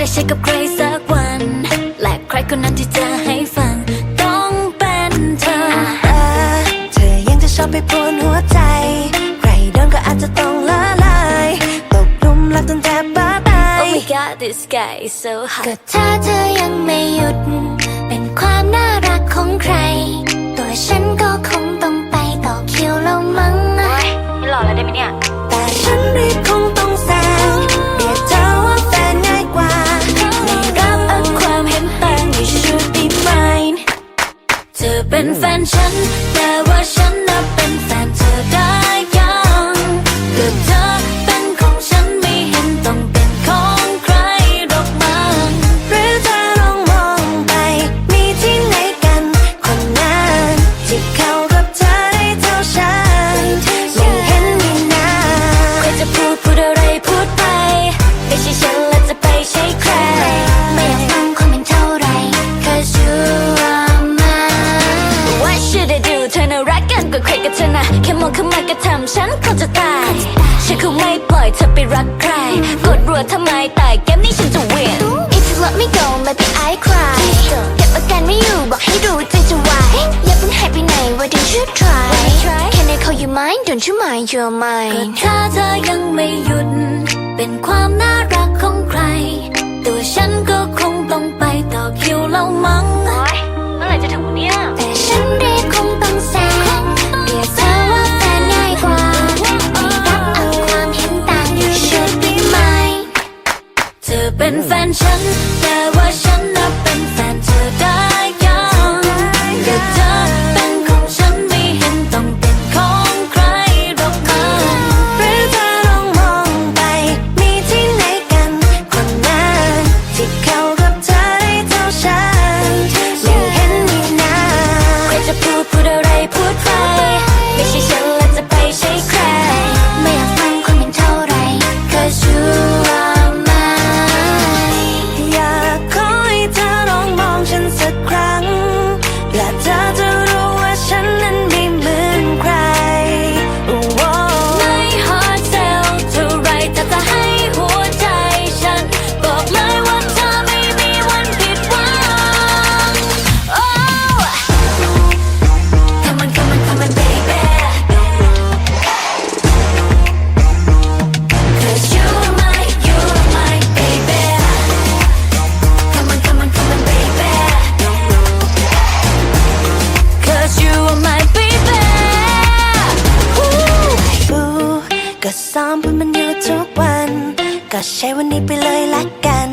กับใครสักวัน และใครคนนั้นที่จะให้ฟัง ต้องเป็นเธอเออเธอยังจะชอบไปปวนหัวใจ ใครโดนก็อาจจะต้องละลายตกหลุมรักตั้งแต่บ้าตาย Oh my god this guy is so hot ก็ถ้าเธอยังไม่หยุด เป็นความน่ารักของใคร ตัวฉันก็คงต้องไปต่อคิวแล้วมั้งหล่อแล้วได้ไหมเนี่ยแต่ฉันรีบ องเข้ามาก็ทำฉันคงจะตายฉันคงไม่ปล่อยเธอไปรักใคร กดรัวทำไมแต่เกมนี้ฉันจะ win If you let me go maybe I cry เก็บอาการไม่อยู่บอกให้รู้ใจจะวายอย่าเพิ่งหายไปไหน why don't you try Can I call you mine don't you mind you're ก็ mine ถ้าเธอยังไม่หยุด เป็นความน่ารักของใคร ตัวฉันก็คงต้องไปต่อคิวแล้วมั้ง นี้ไปเลยละกัน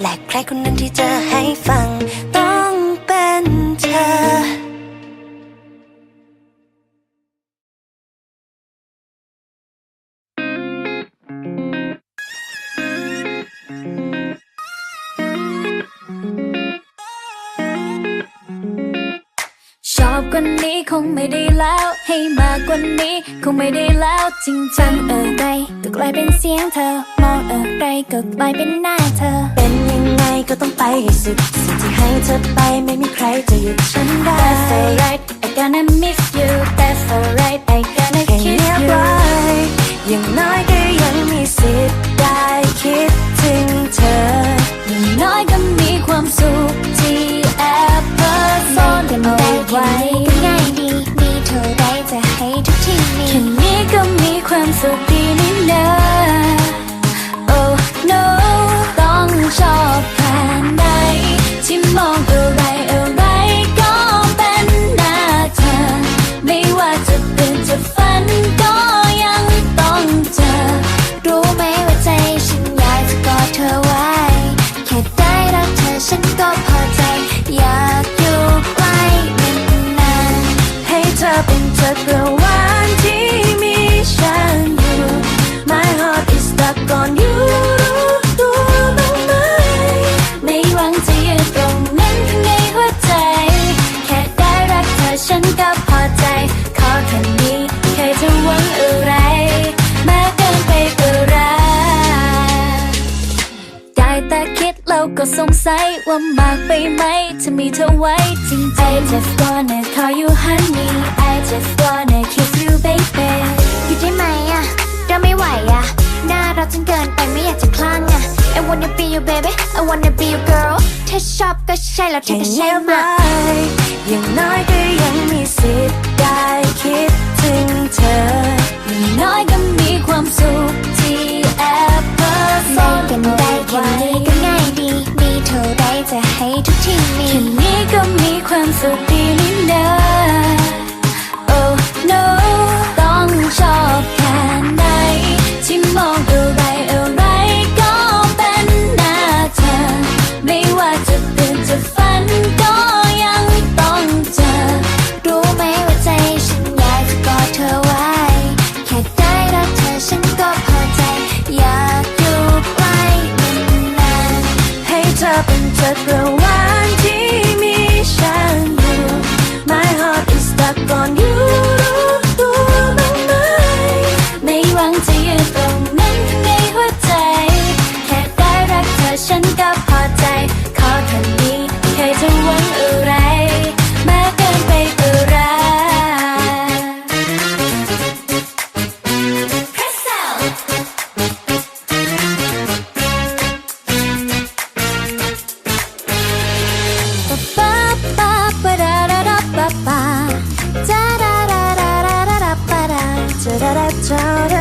และใครคนนั้นที่จะให้ฟัง ต้องเป็นเธอชอบกว่านี้คงไม่ได้แล้ว ให้มากกว่านี้คงไม่ได้แล้วจริงจังเออไร ก็กลายเป็นเสียงเธอ มองอะไรก็กลายเป็นหน้าเธอ เป็นยังไงก็ต้องไปให้สุด สิ่งที่ให้เธอไปไม่มีใครจะหยุดฉันได้ That's alright I gonna miss you That's alright I gonna แค่ kiss เงียบ you ไว้อย่างน้อยก็ยังมีสิทธิ์ได้คิดถึงเธอ อย่างน้อยก็มีความสุขที่แอบเพ้อซ่อนกันเอาได้ไว้แค่นี้ก็ง่ายดี มีเท่าไรจะให้ทุกที่มีแค่นี้ก็มีความสุขดี ไม่ ก็สงสัยว่ามากไปไหมจะมีเธอไว้จริงๆ I just wanna call you honey I just wanna kiss you baby ๆอยู่ได้ไหมอะเราไม่ไหวอะน่ารักจนเกินไปไม่อยากจะคลั่งอะ I wanna be your baby I wanna be your girl ถ้าชอบก็ใช่แล้วเธอแค่ก็ใช่เงียบมาไว้อย่างน้อยก็ยังมีสิทธิ์ได้คิดถึงเธออย่างน้อยก็มีความสุขที่แอบเพ้อไม่ซ่อนเป็นไรแค่นี้ ไรจะให้ทุกที่มีแค่นี้ก็มีความสุขดีนิดเดียว